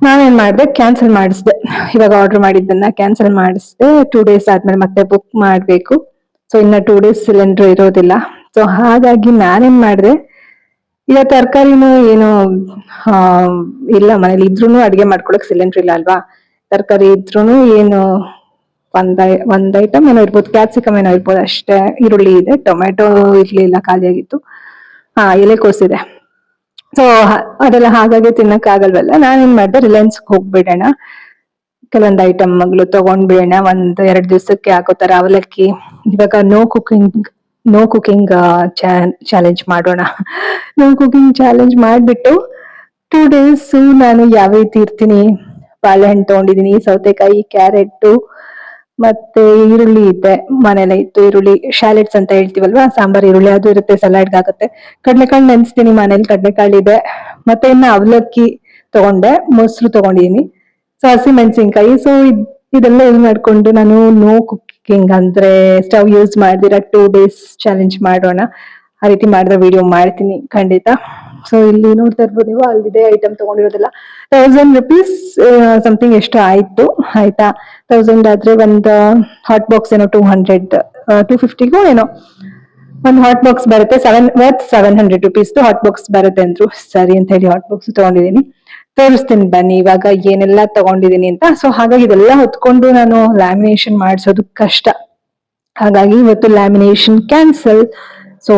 ನಾನೇನ್ ಮಾಡಿದೆ ಕ್ಯಾನ್ಸಲ್ ಮಾಡಿಸ್ದೆ. ಇವಾಗ ಆರ್ಡರ್ ಮಾಡಿದ್ದನ್ನ ಕ್ಯಾನ್ಸಲ್ ಮಾಡಿಸ್ದೆ. ಟೂ ಡೇಸ್ ಆದ್ಮೇಲೆ ಮತ್ತೆ ಬುಕ್ ಮಾಡ್ಬೇಕು. ಸೊ ಇನ್ನ ಟೂ ಡೇಸ್ ಸಿಲಿಂಡರ್ ಇರೋದಿಲ್ಲ. ಸೊ ಹಾಗಾಗಿ ನಾನೇನ್ ಮಾಡಿದೆ, ಈಗ ತರಕಾರಿನೂ ಏನು ಇಲ್ಲ ಮನೇಲಿ ಇದ್ರೂನು ಅಡಿಗೆ ಮಾಡ್ಕೊಳಕ್ ಸಿಲಿಂಡರ್ ಇಲ್ಲ ಅಲ್ವಾ? ತರಕಾರಿ ಇದ್ರೂನು ಏನು ಒಂದ್ ಒಂದ್ ಐಟಮ್ ಏನೋ ಇರ್ಬೋದು ಕ್ಯಾಪ್ಸಿಕಮ್ ಏನೋ ಇರ್ಬೋದು, ಅಷ್ಟೇ ಈರುಳ್ಳಿ ಇದೆ ಟೊಮೆಟೊ ಇರ್ಲಿಲ್ಲ ಖಾಲಿಯಾಗಿತ್ತು. ಹಾ ಎಲೆಕೋಸ್ ಇದೆ. ಸೊ ಅದೆಲ್ಲ ಹಾಗಾಗಿ ತಿನ್ನಕ್ ಆಗಲ್ವಲ್ಲ? ನಾನೇನ್ ಮಾಡ್ದೆ ರಿಲಯನ್ಸ್ ಹೋಗ್ಬಿಡೋಣ. ಕೆಲವೊಂದ್ ಐಟಮ್ಗಳು ತಗೊಂಡ್ಬಿಡೋಣ. ಒಂದ್ ಎರಡ್ ದಿವಸಕ್ಕೆ ಹಾಕೋ ತರ ಅವಲಕ್ಕಿ. ಇವಾಗ no cooking no cooking challenge ಮಾಡೋಣ. ನೋ ಕುಕಿಂಗ್ ಚಾಲೆಂಜ್ ಮಾಡ್ಬಿಟ್ಟು ಟೂ ಡೇಸ್ ನಾನು ಯಾವ ರೀತಿ ಇರ್ತೀನಿ? ಬಾಳೆಹಣ್ಣು ತಗೊಂಡಿದೀನಿ, ಸೌತೆಕಾಯಿ ಕ್ಯಾರೆಟ್ ಮತ್ತೆ ಈರುಳ್ಳಿ ಇದೆ, ಮನೇಲೆ ಇತ್ತು ಈರುಳ್ಳಿ ಶಾಲೆಟ್ಸ್ ಅಂತ ಹೇಳ್ತೀವಲ್ವಾ? ಸಾಂಬಾರ್, ಈರುಳ್ಳಿ ಅದು ಇರುತ್ತೆ ಸಲಾಡ್ ಆಗುತ್ತೆ. ಕಡ್ಲೆಕಾಳು ನೆನೆಸ್ತೀನಿ, ಮನೇಲಿ ಕಡ್ಲೆಕಾಳು ಇದೆ. ಮತ್ತೆ ಇನ್ನ ಅವಲಕ್ಕಿ ತಗೊಂಡೆ, ಮೊಸರು ತಗೊಂಡಿದೀನಿ. ಸೊ ಹಸಿ ಮೆಣಸಿನ್ಕಾಯಿ ಸೊ ಇದೆಲ್ಲ ಯೂಸ್ ಮಾಡ್ಕೊಂಡು ನಾನು ನೋ ಕುಕ್ಕಿಂಗ್ ಅಂದ್ರೆ ಸ್ಟವ್ ಯೂಸ್ ಮಾಡಿದಿರ ಟೂ ಡೇಸ್ ಚಾಲೆಂಜ್ ಮಾಡೋಣ. ಆ ರೀತಿ ಮಾಡಿದ್ರೆ ವಿಡಿಯೋ ಮಾಡ್ತೀನಿ, ಖಂಡಿತ. ಸೊ ಇಲ್ಲಿ ನೋಡ್ತಾ ಇರ್ಬೋದು ನೀವು, ಅಲ್ಲಿದೆ ಐಟಮ್ ತಗೊಂಡಿರೋದಿಲ್ಲ. ತೌಸಂಡ್ ರುಪೀಸ್ ಸಮಥಿಂಗ್ ಎಷ್ಟು ಆಯ್ತು, ಆಯ್ತಾ? ತೌಸಂಡ್ ಆದ್ರೆ ಒಂದು ಹಾಟ್ ಬಾಕ್ಸ್ ಏನೋ ಟೂ ಹಂಡ್ರೆಡ್ ಟೂ ಫಿಫ್ಟಿಗೂ ಏನೋ. ಒಂದು ಹಾಟ್ ಬಾಕ್ಸ್ ಬರುತ್ತೆ seven worth seven hundred rupees hot box ಬರುತ್ತೆ ಅಂದ್ರು, ಸರಿ ಅಂತ ಹೇಳಿ ಹಾಟ್ ಬಾಕ್ಸ್ ತಗೊಂಡಿದ್ದೀನಿ. ತೋರಿಸ್ತೀನಿ ಬನ್ನಿ, ಇವಾಗ ಏನೆಲ್ಲ ತಗೊಂಡಿದ್ದೀನಿ ಅಂತ. ಸೊ ಹಾಗಾಗಿ ಇದೆಲ್ಲ ಹೊತ್ಕೊಂಡು ನಾನು ಲ್ಯಾಮಿನೇಷನ್ ಮಾಡಿಸೋದು ಕಷ್ಟ. ಹಾಗಾಗಿ ಇವತ್ತು ಲ್ಯಾಮಿನೇಷನ್ ಕ್ಯಾನ್ಸಲ್ ಸೊ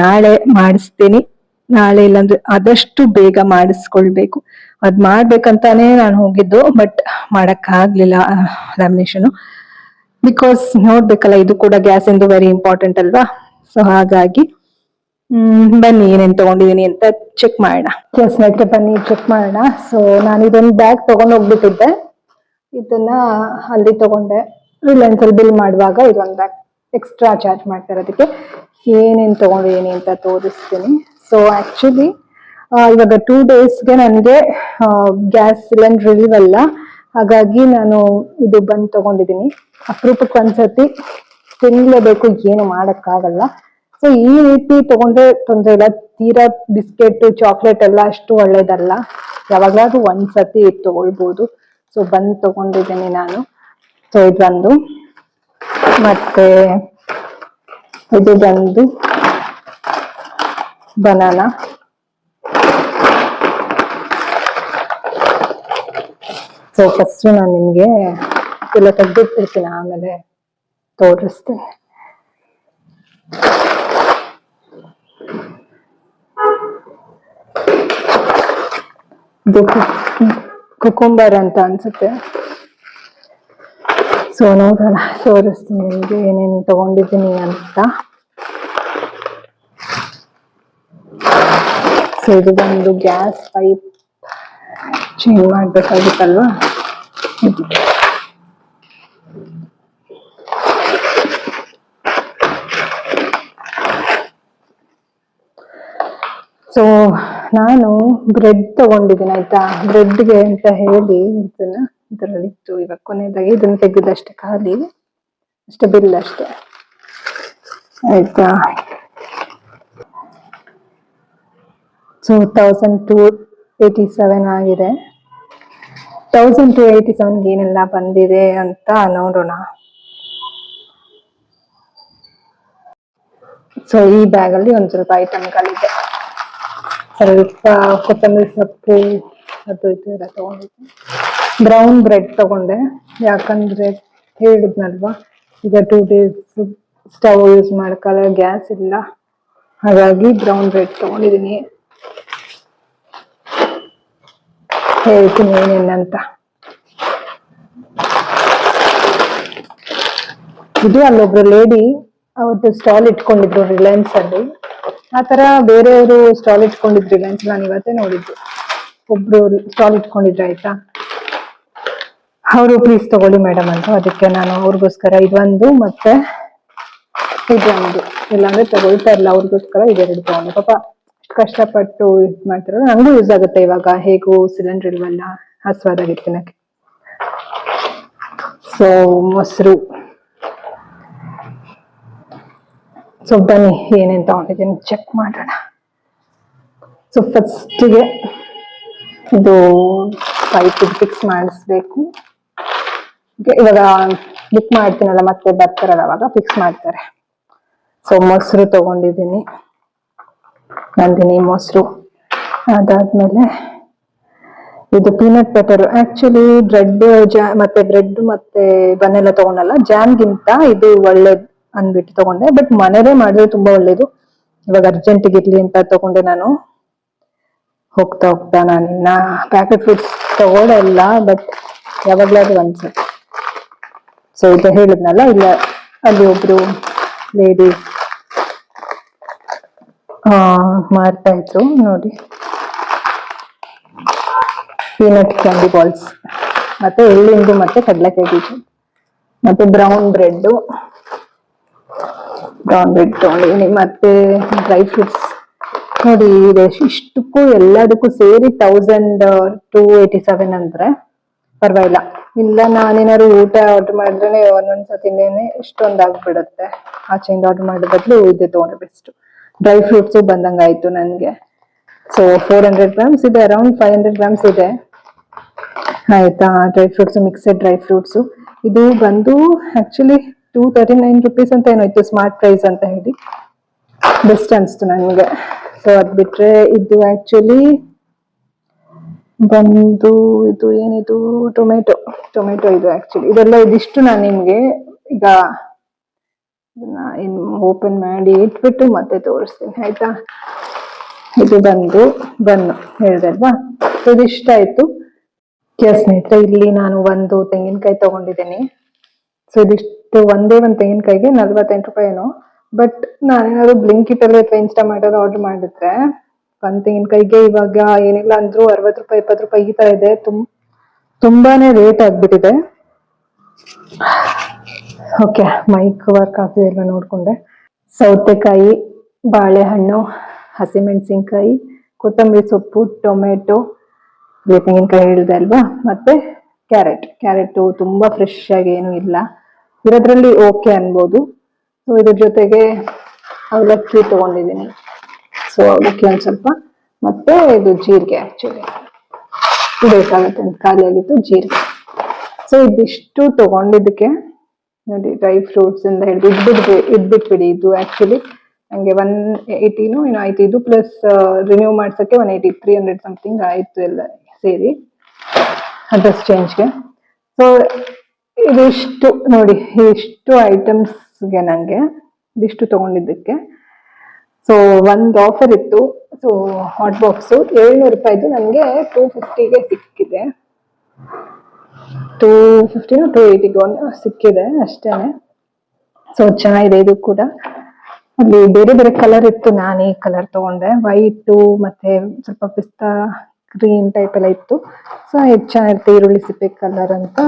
ನಾಳೆ ಮಾಡಿಸ್ತೀನಿ. ನಾಳೆ ಇಲ್ಲಾಂದ್ರೆ ಆದಷ್ಟು ಬೇಗ ಮಾಡಿಸ್ಕೊಳ್ಬೇಕು. ಅದ್ ಮಾಡ್ಬೇಕಂತಾನೆ ನಾನು ಹೋಗಿದ್ದು ಬಟ್ ಮಾಡಕ್ ಆಗ್ಲಿಲ್ಲ ಲ್ಯಾಮಿನೇಷನ್ ಬಿಕಾಸ್ ನೋಡ್ಬೇಕಲ್ಲ, ಇದು ಕೂಡ ಗ್ಯಾಸ್ ಎಂದು ವೆರಿ ಇಂಪಾರ್ಟೆಂಟ್ ಅಲ್ವಾ? ಸೊ ಹಾಗಾಗಿ, ಹ್ಮ್, ಬನ್ನಿ, ಏನೇನ್ ತಗೊಂಡಿದೀನಿ ಅಂತ ಚೆಕ್ ಮಾಡೋಣ. ಸ್ನೇಹಿತರೆ ಬನ್ನಿ ಚೆಕ್ ಮಾಡೋಣ. ಸೊ ನಾನು ಇದೊಂದು ಬ್ಯಾಗ್ ತಗೊಂಡ್ ಹೋಗ್ಬಿಟ್ಟಿದ್ದೆ. ಇದನ್ನ ಅಲ್ಲಿ ತಗೊಂಡೆ. ರಿಲಯನ್ಸ್ ಅಲ್ಲಿ ಬಿಲ್ ಮಾಡುವಾಗ ಇದೊಂದು ಬ್ಯಾಗ್ ಎಕ್ಸ್ಟ್ರಾ ಚಾರ್ಜ್ ಮಾಡ್ತಾರೆ ಅದಕ್ಕೆ ಏನೇನ್ ತಗೊಂಡಿದೀನಿ ಅಂತ ತೋರಿಸ್ತೀನಿ. ಸೊ ಆಕ್ಚುಲಿ ಇವಾಗ ಟೂ ಡೇಸ್ಗೆ ನನಗೆ ಗ್ಯಾಸ್ ಸಿಲಿಂಡರ್ ಇಲ್ವಲ್ಲ ಹಾಗಾಗಿ ನಾನು ಇದು ಬಂದು ತಗೊಂಡಿದೀನಿ. ಅಪರೂಪಕ್ಕೆ ಒಂದ್ಸತಿ ತಿನ್ಲೇಬೇಕು ಏನು ಮಾಡೋಕ್ಕಾಗಲ್ಲ. ಸೊ ಈ ರೀತಿ ತಗೊಂಡ್ರೆ ತೊಂದರೆ ಇಲ್ಲ. ತೀರಾ ಬಿಸ್ಕೆಟ್ ಚಾಕ್ಲೇಟ್ ಎಲ್ಲ ಅಷ್ಟು ಒಳ್ಳೇದಲ್ಲ. ಯಾವಾಗಲಾದ್ರೂ ಒಂದ್ಸತಿ ತಗೊಳ್ಬೋದು. ಸೊ ಬಂದು ತಗೊಂಡಿದ್ದೀನಿ ನಾನು. ಸೊ ಇದು ಬಂದು. ಮತ್ತೆ, ಇದು ಬಂದು ಬನಾನಾ ಸೊ ಫಸ್ಟ್ ನಾನು ನಿಮ್ಗೆ ಎಲ್ಲ ತೆಗ್ದಿಟ್ಬಿಡ್ತೀನಿ ಆಮೇಲೆ ತೋರಿಸ್ತೀನಿ ಇದು ಕುಕುಂಬರ್ ಅಂತ ಅನ್ಸುತ್ತೆ. ಸೊ ನೋಡೋಣ, ತೋರಿಸ್ತೀನಿ ನಿಮ್ಗೆ ಏನೇನು ತಗೊಂಡಿದ್ದೀನಿ ಅಂತ ಸೊ ಇದು ಬಂದು ಗ್ಯಾಸ್ ಪೈಪ್ ಚೇಂಜ್ ಮಾಡ್ಬೇಕಾಗಿತ್ತಲ್ವಾ? ಸೊ ನಾನು ಬ್ರೆಡ್ ತಗೊಂಡಿದ್ದೀನಿ, ಆಯ್ತಾ? ಬ್ರೆಡ್ಗೆ ಅಂತ ಹೇಳಿ ಇದನ್ನ ಇದರಲ್ಲಿ ಇತ್ತು ಇವಾಗ ಕೊನೆಯದಾಗಿ ಇದನ್ನ ತೆಗೆದಷ್ಟೇ ಖಾಲಿ. ಅಷ್ಟೇ ಬಿಲ್ ಅಷ್ಟೇ. ಆಯ್ತಾ? So thousand two eighty seven ಆಗಿದೆ. ತೌಸಂಡ್ ಟು ಏಯ್ಟಿ ಸೆವೆನ್ಗೆ ಏನೆಲ್ಲ ಬಂದಿದೆ ಅಂತ ನೋಡೋಣ. ಸೊ ಈ ಬ್ಯಾಗಲ್ಲಿ ಒಂದು ಸ್ವಲ್ಪ ಐಟಮ್ಗಳಿದೆ ಸ್ವಲ್ಪ ಕೊತ್ತಂಬರಿ ಸೊಪ್ಪು, ಅದು ಇದು ಎಲ್ಲ ತಗೊಂಡಿದ್ದೆ. ಬ್ರೌನ್ ಬ್ರೆಡ್ ತಗೊಂಡೆ. ಯಾಕಂದ್ರೆ ಹೇಳಿದ್ನಲ್ವಾ, ಈಗ ಟೂ ಡೇಸ್ ಸ್ಟವ್ ಯೂಸ್ ಮಾಡ್ಕಲ್ಲ ಗ್ಯಾಸ್ ಇಲ್ಲ. ಹಾಗಾಗಿ ಬ್ರೌನ್ ಬ್ರೆಡ್ ತಗೊಂಡಿದೀನಿ ಹೇಳ್ತೀನಿ ಏನೇನಂತ ಇದು ಅಲ್ಲೊಬ್ರು ಲೇಡಿ ಅವತ್ತು ಸ್ಟಾಲ್ ಇಟ್ಕೊಂಡಿದ್ರು ರಿಲಯನ್ಸ್ ಅಲ್ಲಿ. ಆತರ ತರ ಬೇರೆಯವರು ಸ್ಟಾಲ್ ಇಟ್ಕೊಂಡಿದ್ರು ರಿಲಯನ್ಸ್ ನಾನು ಇವತ್ತೇ ನೋಡಿದ್ದು. ಒಬ್ರು ಸ್ಟಾಲ್ ಇಟ್ಕೊಂಡಿದ್ರು, ಆಯ್ತಾ? ಅವರು ಪ್ಲೀಸ್ ತಗೊಳ್ಳಿ ಮೇಡಮ್ ಅಂತ. ಅದಕ್ಕೆ ನಾನು ಅವ್ರಿಗೋಸ್ಕರ ಇದೊಂದು ಮತ್ತೆ ಇದೊಂದು ಇಲ್ಲಾಂದ್ರೆ ತಗೊಳ್ತಾ ಇಲ್ಲ ಅವ್ರಿಗೋಸ್ಕರ ಇದೆರಡು ತಗೊಂಡು ಪಾಪ ಕಷ್ಟಪಟ್ಟು ಇದು ಮಾಡ್ತಾರೋ ನಂಗೂ ಯೂಸ್ ಆಗುತ್ತೆ ಇವಾಗ. ಹೇಗೂ ಸಿಲಿಂಡರ್ ಇಲ್ವಲ್ಲ ಹಸ್ವಾದಾಗ ತಿನ್ನಕ್ಕೆ ಸೊ ಮೊಸರು. ಸೊ ಬನ್ನಿ, ಏನೇನು ತಗೊಂಡಿದ್ದೀನಿ ಚೆಕ್ ಮಾಡೋಣ. ಸೊ ಫಸ್ಟಿಗೆ ಇದು ಪೈಪ್ ಫಿಕ್ಸ್ ಮಾಡಿಸ್ಬೇಕು. ಇವಾಗ ಬುಕ್ ಮಾಡ್ತೀನಲ್ಲ, ಮತ್ತೆ ಬರ್ತಾರಲ್ಲ, ಅವಾಗ ಫಿಕ್ಸ್ ಮಾಡ್ತಾರೆ. ಸೊ ಮೊಸರು ತಗೊಂಡಿದ್ದೀನಿ. ನಂದಿನಿ ಮೊಸರು. ಅದಾದ್ಮೇಲೆ ಇದು peanut butter actually bread jam ಮತ್ತೆ ಬ್ರೆಡ್ ಮತ್ತೆ ಬನ್ನೆಲ್ಲ ತಗೊಂಡಲ್ಲ ಜಾಮ್ಗಿಂತ ಇದು ಒಳ್ಳೇದು ಅಂದ್ಬಿಟ್ಟು ತಗೊಂಡೆ. ಬಟ್ ಮನೇಲೇ ಮಾಡಿದ್ರೆ ತುಂಬಾ ಒಳ್ಳೇದು. ಇವಾಗ ಅರ್ಜೆಂಟ್ ಇರ್ಲಿ ಅಂತ ತಗೊಂಡೆ ನಾನು. ಹೋಗ್ತಾ ಹೋಗ್ತಾ ನಾನಿನ್ನ ಪ್ಯಾಕೆಟ್ ಫುಡ್ಸ್ ತಗೊಳಲ್ಲ ಬಟ್ ಯಾವಾಗ್ಲಾದ್ರೂ ಅನ್ಸುತ್ತೆ ಸೊ ಇದು ಹೇಳಿದ್ನಲ್ಲ, ಇಲ್ಲ, ಅಲ್ಲಿ ಒಬ್ರು ಲೇಡಿ ಆ ಮಾಡ್ತಾ ಇದ್ರು, ನೋಡಿ. ಪೀನಟ್ ಕ್ಯಾಂಡಿ ಬಾಲ್ಸ್ ಮತ್ತೆ ಎಳ್ಳಿಂದು ಮತ್ತೆ ಕಡಲೆಕಾಯಿ ಬೀಜ. ಮತ್ತೆ ಬ್ರೌನ್ ಬ್ರೆಡ್ ಬ್ರೌನ್ ಬ್ರೆಡ್ ತಗೊಂಡಿದ್ದೀನಿ. ಮತ್ತೆ ಡ್ರೈ ಫ್ರೂಟ್ಸ್ ನೋಡಿ, ಇದೆ ಇಷ್ಟಕ್ಕೂ ಎಲ್ಲದಕ್ಕೂ ಸೇರಿ ತೌಸಂಡ್ ಟೂ ಏಯ್ಟಿ ಸೆವೆನ್ ಅಂದ್ರೆ ಪರವಾಗಿಲ್ಲ. ಇಲ್ಲ, ನಾನೇನಾದ್ರು ಊಟ ಆರ್ಡರ್ ಮಾಡಿದ್ರೆ ಒಂದೊಂದ್ ಇಷ್ಟೊಂದು ಇಷ್ಟೊಂದ್ ಆಗ್ಬಿಡುತ್ತೆ ಆಚೆಯಿಂದ ಆರ್ಡರ್ ಮಾಡೋ ಬದಲು ಇದೇ ತಗೊಂಡ್ರೆ ಬೆಸ್ಟ್ ಡ್ರೈ ಫ್ರೂಟ್ಸ್ ಬಂದಂಗಾಯ್ತು ನನ್ಗೆ. ಸೊ ಫೋರ್ ಹಂಡ್ರೆಡ್ ಗ್ರಾಮ್ಸ್ ಇದೆ ಅರೌಂಡ್ ಫೈವ್ ಹಂಡ್ರೆಡ್ ಗ್ರಾಮ್ಸ್ ಇದೆ. ಆಯ್ತಾ? Dry fruits mixed dry fruits ಇದು ಬಂದು actually two thirty nine rupees ಅಂತ ಏನೋ ಇತ್ತು ಸ್ಮಾರ್ಟ್ ಪ್ರೈಸ್ ಅಂತ ಹೇಳಿ. ಬೆಸ್ಟ್ ಅನಿಸ್ತು ನನಗೆ. ಸೊ ಅದ್ ಬಿಟ್ರೆ ಇದು ಆಕ್ಚುಲಿ ಬಂದು ಇದು ಏನಿದು? ಟೊಮೆಟೊ ಟೊಮೆಟೊ ಇದು ಆಕ್ಚುಲಿ ಇದೆಲ್ಲ ಇದಿಷ್ಟು ನಾನು ನಿಮ್ಗೆ ಈಗ ಓಪನ್ ಮಾಡಿ ಇಟ್ಬಿಟ್ಟು ಮತ್ತೆ ತೋರಿಸ್ತೀನಿ, ಆಯ್ತಾ? ಇದು ಬಂದು, ಬನ್ನು, ಹೇಳ್ದಲ್ವಾ? ಇದು ಇದಿಷ್ಟ ಆಯ್ತು. ಕೆಸ್ ಸ್ನೇಹಿತರೆ, ಇಲ್ಲಿ ನಾನು ಒಂದು ತೆಂಗಿನಕಾಯಿ ತಗೊಂಡಿದ್ದೀನಿ. ಸೊ ಇದಿಷ್ಟು ಒಂದೇ ಒಂದು ತೆಂಗಿನಕಾಯಿಗೆ ನಲ್ವತ್ತೆಂಟು ರೂಪಾಯಿ ಏನೋ ಬಟ್ ನಾನೇನಾದ್ರು ಬ್ಲಿಂಕಿಟ್ ಅಲ್ಲಿ ಅಥವಾ ಇನ್ಸ್ಟಾ ಮಾಡೋದು ಆರ್ಡರ್ ಮಾಡಿದ್ರೆ, ಒಂದ್ ತೆಂಗಿನಕಾಯಿಗೆ ಇವಾಗ ಏನಿಲ್ಲ ಅಂದ್ರು ಅರವತ್ತು ರೂಪಾಯಿ, ಇಪ್ಪತ್ತು ರೂಪಾಯಿ ಈ ತರ ಇದೆ. ತುಂಬಾನೇ ರೇಟ್ ಆಗ್ಬಿಟ್ಟಿದೆ. ಓಕೆ ಮೈಕ್ ವರ್ಕ್ ಎಲ್ಲ ನೋಡಿಕೊಂಡೆ. ಸೌತೆಕಾಯಿ, ಬಾಳೆಹಣ್ಣು, ಹಸಿಮೆಣಸಿನ್ಕಾಯಿ, ಕೊತ್ತಂಬರಿ ಸೊಪ್ಪು, ಟೊಮೆಟೊ ತೆಂಗಿನಕಾಯಿ ಹೇಳಿದೆ ಅಲ್ವಾ? ಮತ್ತೆ ಕ್ಯಾರೆಟ್. ಕ್ಯಾರೆಟು ತುಂಬ ಫ್ರೆಶ್ ಆಗಿ ಏನು ಇಲ್ಲ. ಇರೋದ್ರಲ್ಲಿ ಓಕೆ ಅನ್ಬೋದು. ಸೊ ಇದ್ರ ಜೊತೆಗೆ ಅವಲಕ್ಕಿ ತಗೊಂಡಿದ್ದೀನಿ. ಸೊ ಅವಲಕ್ಕಿ ಒಂದು ಸ್ವಲ್ಪ. ಮತ್ತೆ ಇದು ಜೀರಿಗೆ ಆ್ಯಕ್ಚುಲಿ ಬೇಕಾಗುತ್ತೆ ಅಂತ ಖಾಲಿ ಜೀರಿಗೆ. ಸೊ ಇದಿಷ್ಟು ತಗೊಂಡಿದ್ದಕ್ಕೆ ನೋಡಿ ಡ್ರೈ ಫ್ರೂಟ್ಸ್ ಇಂದ ಹಿಡಿದು ಇದ್ಬಿಡ್ಬಿ ಇದ್ಬಿಟ್ಬಿಡಿ ಇದು ಆಕ್ಚುಲಿ ನಂಗೆ ಒನ್ ಏಯ್ಟಿನೂ ಏನೋ ಆಯ್ತು ಇದು ಪ್ಲಸ್ ರಿನ್ಯೂ ಮಾಡ್ಸೋಕ್ಕೆ one eighty three hundred something ಆಯ್ತು ಎಲ್ಲ ಸೇರಿ ಅಡ್ರೆಸ್ ಚೇಂಜ್ಗೆ ಸೊ ಇದಿಷ್ಟು ನೋಡಿ ಇಷ್ಟು ಐಟಮ್ಸ್ಗೆ ನನಗೆ ಇದಿಷ್ಟು ತಗೊಂಡಿದ್ದಕ್ಕೆ. ಸೊ ಒಂದು ಆಫರ್ ಇತ್ತು. ಸೊ ಹಾಟ್ ಬಾಕ್ಸು ಏಳ್ನೂರು ರೂಪಾಯಿದು ನನಗೆ ಟೂ ಫಿಫ್ಟಿಗೆ ಸಿಕ್ಕಿದೆ. ಟೂ ಫಿಫ್ಟಿನ ಟೂ ಏಯ್ಟಿಗೆ ಸಿಕ್ಕಿದೆ ಅಷ್ಟೇ ಸೊ ಚೆನ್ನಾಗಿದೆ ಇದು ಕೂಡ. ಅಲ್ಲಿ ಬೇರೆ ಬೇರೆ ಕಲರ್ ಇತ್ತು, ನಾನು ಈ ಕಲರ್ ತಗೊಂಡೆ. ವೈಟು ಮತ್ತೆ ಸ್ವಲ್ಪ ಪಿಸ್ತಾ ಗ್ರೀನ್ ಟೈಪ್ ಎಲ್ಲ ಇತ್ತು. ಸೊ ಇದು ಚೆನ್ನಾಗಿರುತ್ತೆ, ಈರುಳ್ಳಿ ಸಿಪ್ಪೆ ಕಲರ್ ಅಂತ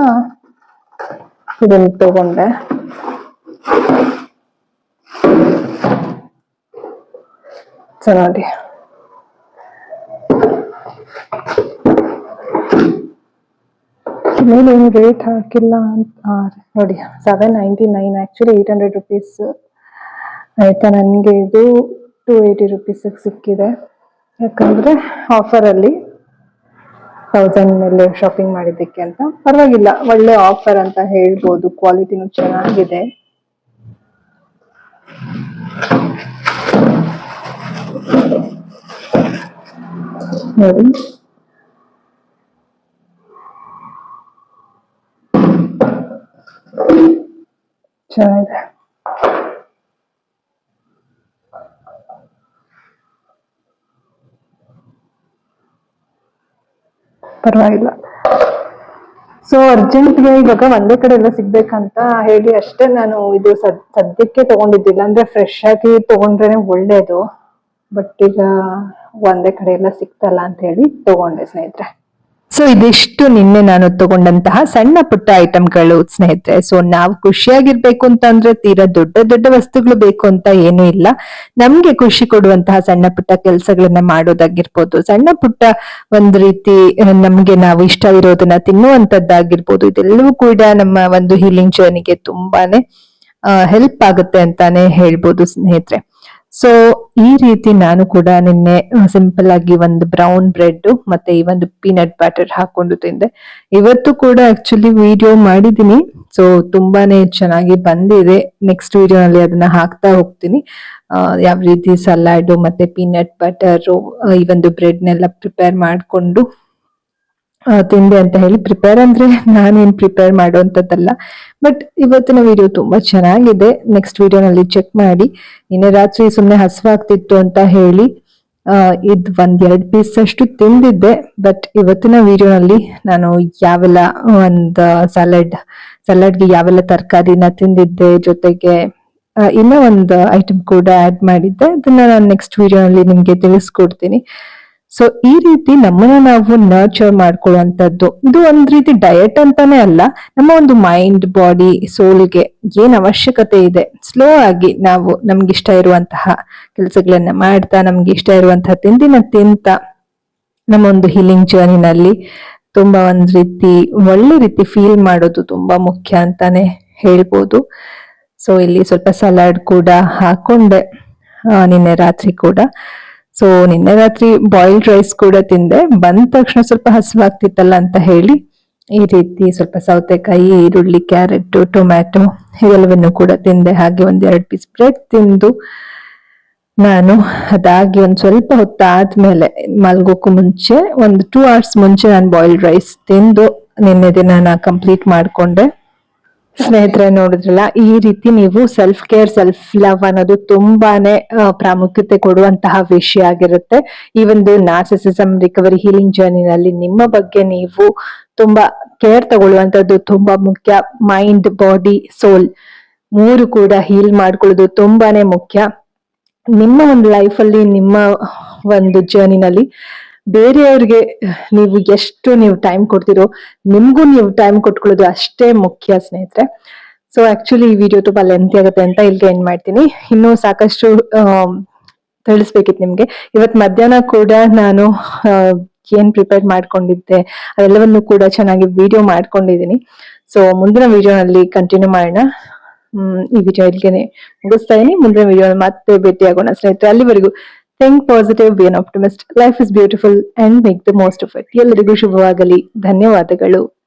ಇದನ್ನು ತಗೊಂಡೆ. ಸೊ ಮೇಲೆ ಏನು ರೇಟ್ ಹಾಕಿಲ್ಲ ಅಂತ ನೋಡಿ seven ninety nine actually eight hundred rupees ಆಯಿತಾ, ನನಗೆ ಇದು ಟು ಏಯ್ಟಿ ರುಪೀಸಿಗೆ ಸಿಕ್ಕಿದೆ. ಯಾಕಂದರೆ ಆಫರಲ್ಲಿ ತೌಸಂಡ್ ಮೇಲೆ ಶಾಪಿಂಗ್ ಮಾಡಿದ್ದಕ್ಕೆ ಅಂತ. ಪರವಾಗಿಲ್ಲ, ಒಳ್ಳೆ ಆಫರ್ ಅಂತ ಹೇಳ್ಬೋದು. ಕ್ವಾಲಿಟಿನೂ ಚೆನ್ನಾಗಿದೆ. ನೋಡಿ. ಚೆನ್ನಾಗಿದೆ. ಪರವಾಗಿಲ್ಲ. ಸೊ ಅರ್ಜೆಂಟ್ಗೆ ಇವಾಗ ಒಂದೇ ಕಡೆ ಎಲ್ಲ ಸಿಗ್ಬೇಕಂತ ಹೇಳಿ ಅಷ್ಟೇ ನಾನು ಇದು ಸದ್, ಸದ್ಯಕ್ಕೆ ತಗೊಂಡಿದ್ದಿಲ್ಲ. ಅಂದ್ರೆ ಫ್ರೆಶ್ ಆಗಿ ತಗೊಂಡ್ರೇನೆ ಒಳ್ಳೇದು. ಬಟ್ ಈಗ ಒಂದೇ ಕಡೆ ಎಲ್ಲ ಸಿಗ್ತಲ್ಲ ಅಂತ ಹೇಳಿ ತಗೊಂಡೆ ಸ್ನೇಹಿತರೆ. ಸೊ ಇದಿಷ್ಟು ನಿನ್ನೆ ನಾನು ತಗೊಂಡಂತಹ ಸಣ್ಣ ಪುಟ್ಟ ಐಟಮ್ಗಳು ಸ್ನೇಹಿತರೆ. ಸೊ ನಾವು ಖುಷಿಯಾಗಿರ್ಬೇಕು ಅಂತಂದ್ರೆ ತೀರಾ ದೊಡ್ಡ ದೊಡ್ಡ ವಸ್ತುಗಳು ಬೇಕು ಅಂತ ಏನೂ ಇಲ್ಲ. ನಮ್ಗೆ ಖುಷಿ ಕೊಡುವಂತಹ ಸಣ್ಣ ಪುಟ್ಟ ಕೆಲಸಗಳನ್ನ ಮಾಡೋದಾಗಿರ್ಬೋದು. ಸಣ್ಣ ಪುಟ್ಟ ಒಂದ್ ರೀತಿ ನಮ್ಗೆ ನಾವು ಇಷ್ಟ ಇರೋದನ್ನ ತಿನ್ನುವಂತದ್ದಾಗಿರ್ಬೋದು ಇದೆಲ್ಲವೂ ಕೂಡ ನಮ್ಮ ಒಂದು ಹೀಲಿಂಗ್ ಜರ್ನಿಗೆ ತುಂಬಾನೇ ಹೆಲ್ಪ್ ಆಗುತ್ತೆ ಅಂತಾನೆ ಹೇಳ್ಬೋದು, ಸ್ನೇಹಿತರೆ. ಸೊ ಈ ರೀತಿ ನಾನು ಕೂಡ ನಿನ್ನೆ ಸಿಂಪಲ್ ಆಗಿ ಒಂದು ಬ್ರೌನ್ ಬ್ರೆಡ್ ಮತ್ತೆ ಈ ಒಂದು ಪೀನಟ್ ಬ್ಯಾಟರ್ ಹಾಕೊಂಡು ತಿಂದೆ. ಇವತ್ತು ಕೂಡ ಆಕ್ಚುಲಿ ವಿಡಿಯೋ ಮಾಡಿದೀನಿ ಸೊ ತುಂಬಾನೇ ಚೆನ್ನಾಗಿ ಬಂದಿದೆ. ನೆಕ್ಸ್ಟ್ ವಿಡಿಯೋನಲ್ಲಿ ಅದನ್ನ ಹಾಕ್ತಾ ಹೋಗ್ತೀನಿ. ಯಾವ ರೀತಿ ಸಲಾಡ್ ಮತ್ತೆ ಪೀನಟ್ ಬಟರ್ ಈ ಒಂದು ಬ್ರೆಡ್ನೆಲ್ಲ ಪ್ರಿಪೇರ್ ಮಾಡ್ಕೊಂಡು ತಿಂದೆ ಅಂತ ಹೇಳಿ ಪ್ರಿಪೇರ್ ಅಂದ್ರೆ ನಾನೇನ್ ಪ್ರಿಪೇರ್ ಮಾಡುವಂತದ್ದಲ್ಲ ಬಟ್ ಇವತ್ತಿನ ವಿಡಿಯೋ ತುಂಬಾ ಚೆನ್ನಾಗಿದೆ. ನೆಕ್ಸ್ಟ್ ವಿಡಿಯೋನಲ್ಲಿ ಚೆಕ್ ಮಾಡಿ. ನಿನ್ನೆ ರಾತ್ರಿ ಸುಮ್ಮನೆ ಹಸುವಾಗ್ತಿತ್ತು ಅಂತ ಹೇಳಿ ಇದು ಒಂದ್ ಎರಡ್ ಪೀಸ್ ಅಷ್ಟು ತಿಂದಿದ್ದೆ. ಬಟ್ ಇವತ್ತಿನ ವಿಡಿಯೋನಲ್ಲಿ ನಾನು ಯಾವೆಲ್ಲ ಒಂದ್ ಸಲಾಡ್ ಸಲಾಡ್ಗೆ ಯಾವೆಲ್ಲ ತರಕಾರಿನ ತಿಂದಿದ್ದೆ ಜೊತೆಗೆ ಇನ್ನೂ ಒಂದು ಐಟಮ್ ಕೂಡ ಆಡ್ ಮಾಡಿದ್ದೆ. ಅದನ್ನ ನಾನು ನೆಕ್ಸ್ಟ್ ವಿಡಿಯೋನಲ್ಲಿ ನಿಮಗೆ ತಿಳಿಸ್ಕೊಡ್ತೀನಿ. ಸೊ ಈ ರೀತಿ ನಮ್ಮನ್ನ ನಾವು ನರ್ಚರ್ ಮಾಡ್ಕೊಳ್ಳುವಂಥದ್ದು. ಇದು ಒಂದ್ ರೀತಿ ಡಯಟ್ ಅಂತಾನೆ ಅಲ್ಲ. ನಮ್ಮ ಒಂದು ಮೈಂಡ್ ಬಾಡಿ ಸೋಲಿಗೆ ಏನ್ ಅವಶ್ಯಕತೆ ಇದೆ ಸ್ಲೋ ಆಗಿ ನಾವು ನಮ್ಗೆ ಇಷ್ಟ ಇರುವಂತಹ ಕೆಲಸಗಳನ್ನ ಮಾಡ್ತಾ, ನಮ್ಗೆ ಇಷ್ಟ ಇರುವಂತಹ ತಿಂಡಿನ ತಿಂತ ನಮ್ಮ ಒಂದು ಹೀಲಿಂಗ್ ಜರ್ನಿನಲ್ಲಿ ತುಂಬಾ ಒಂದ್ ರೀತಿ, ಒಳ್ಳೆ ರೀತಿ ಫೀಲ್ ಮಾಡೋದು ತುಂಬಾ ಮುಖ್ಯ ಅಂತಾನೆ ಹೇಳ್ಬೋದು. ಸೊ ಇಲ್ಲಿ ಸ್ವಲ್ಪ ಸಲಾಡ್ ಕೂಡ ಹಾಕೊಂಡೆ. ನಿನ್ನೆ ರಾತ್ರಿ ಕೂಡ. ಸೊ ನಿನ್ನೆ ರಾತ್ರಿ ಬಾಯ್ಲ್ಡ್ ರೈಸ್ ಕೂಡ ತಿಂದೆ. ಬಂದ ತಕ್ಷಣ ಸ್ವಲ್ಪ ಹಸಿವಾಗ್ತಿತ್ತಲ್ಲ ಅಂತ ಹೇಳಿ, ಈ ರೀತಿ ಸ್ವಲ್ಪ ಸೌತೆಕಾಯಿ, ಈರುಳ್ಳಿ, ಕ್ಯಾರೆಟ್, ಟೊಮ್ಯಾಟೊ ಇವೆಲ್ಲವನ್ನು ಕೂಡ ತಿಂದೆ. ಹಾಗೆ ಒಂದ್ ಎರಡು ಪೀಸ್ ಬ್ರೆಡ್ ತಿಂದು ನಾನು ಅದಾಗಿ ಒಂದ್ ಸ್ವಲ್ಪ ಹೊತ್ತಾದ್ಮೇಲೆ ಮಲ್ಗೋಕು ಮುಂಚೆ, ಒಂದು ಟೂ ಅವರ್ಸ್ ಮುಂಚೆ ನಾನು ಬಾಯ್ಲ್ಡ್ ರೈಸ್ ತಿಂದು ನಿನ್ನೆ ದಿನ ಕಂಪ್ಲೀಟ್ ಮಾಡ್ಕೊಂಡೆ. ಸ್ನೇಹಿತರೆ ನೋಡಿದ್ರಲ್ಲ, ಈ ರೀತಿ ನೀವು ಸೆಲ್ಫ್ ಕೇರ್ ಸೆಲ್ಫ್ ಲವ್ ಅನ್ನೋದು ತುಂಬಾನೇ ಪ್ರಾಮುಖ್ಯತೆ ಕೊಡುವಂತಹ ವಿಷಯ ಆಗಿರುತ್ತೆ. ಈ ಒಂದು ನಾರ್ಸಿಸಿಸಮ್ ರಿಕವರಿ ಹೀಲಿಂಗ್ ಜರ್ನಿನಲ್ಲಿ ನಿಮ್ಮ ಬಗ್ಗೆ ನೀವು ತುಂಬಾ ಕೇರ್ ತಗೊಳ್ಳುವಂತದ್ದು ತುಂಬಾ ಮುಖ್ಯ. ಮೈಂಡ್ ಬಾಡಿ ಸೋಲ್ ಮೂರು ಕೂಡ ಹೀಲ್ ಮಾಡ್ಕೊಳ್ಳೋದು ತುಂಬಾನೇ ಮುಖ್ಯ. ನಿಮ್ಮ ಒಂದು ಲೈಫ್ ಅಲ್ಲಿ, ನಿಮ್ಮ ಒಂದು ಜರ್ನಿನಲ್ಲಿ ಬೇರೆಯವ್ರಿಗೆ ನೀವು ಎಷ್ಟು ನೀವು ಟೈಮ್ ಕೊಡ್ತೀರೋ, ನಿಮ್ಗೂ ನೀವು ಟೈಮ್ ಕೊಟ್ಕೊಳ್ಳೋದು ಅಷ್ಟೇ ಮುಖ್ಯ ಸ್ನೇಹಿತರೆ. ಸೊ ಆಕ್ಚುಲಿ ಈ ವಿಡಿಯೋ ತುಂಬಾ ಲೆಂತಿ ಆಗುತ್ತೆ ಅಂತ ಇಲ್ಲಿಗೆ ಏನ್ ಮಾಡ್ತೀನಿ. ಇನ್ನೂ ಸಾಕಷ್ಟು ತಿಳಿಸ್ಬೇಕಿತ್ತು ನಿಮ್ಗೆ. ಇವತ್ ಮಧ್ಯಾಹ್ನ ಕೂಡ ನಾನು ಏನ್ ಪ್ರಿಪೇರ್ ಮಾಡ್ಕೊಂಡಿದ್ದೆ, ಅದೆಲ್ಲವನ್ನು ಕೂಡ ಚೆನ್ನಾಗಿ ವಿಡಿಯೋ ಮಾಡ್ಕೊಂಡಿದ್ದೀನಿ. ಸೊ ಮುಂದಿನ ವಿಡಿಯೋನಲ್ಲಿ ಕಂಟಿನ್ಯೂ ಮಾಡೋಣ. ಹ್ಮ್, ಈ ವಿಡಿಯೋ ಇಲ್ಲಿಗೆ ಮುಗಿಸ್ತಾ ಇದೀನಿ. ಮುಂದಿನ ವಿಡಿಯೋ ಮತ್ತೆ ಭೇಟಿ ಆಗೋಣ ಸ್ನೇಹಿತರೆ. ಅಲ್ಲಿವರೆಗೂ think positive be an optimist life is beautiful and make the most of it ಎಲ್ಲರಿಗೂ ಶುಭವಾಗಲಿ. ಧನ್ಯವಾದಗಳು.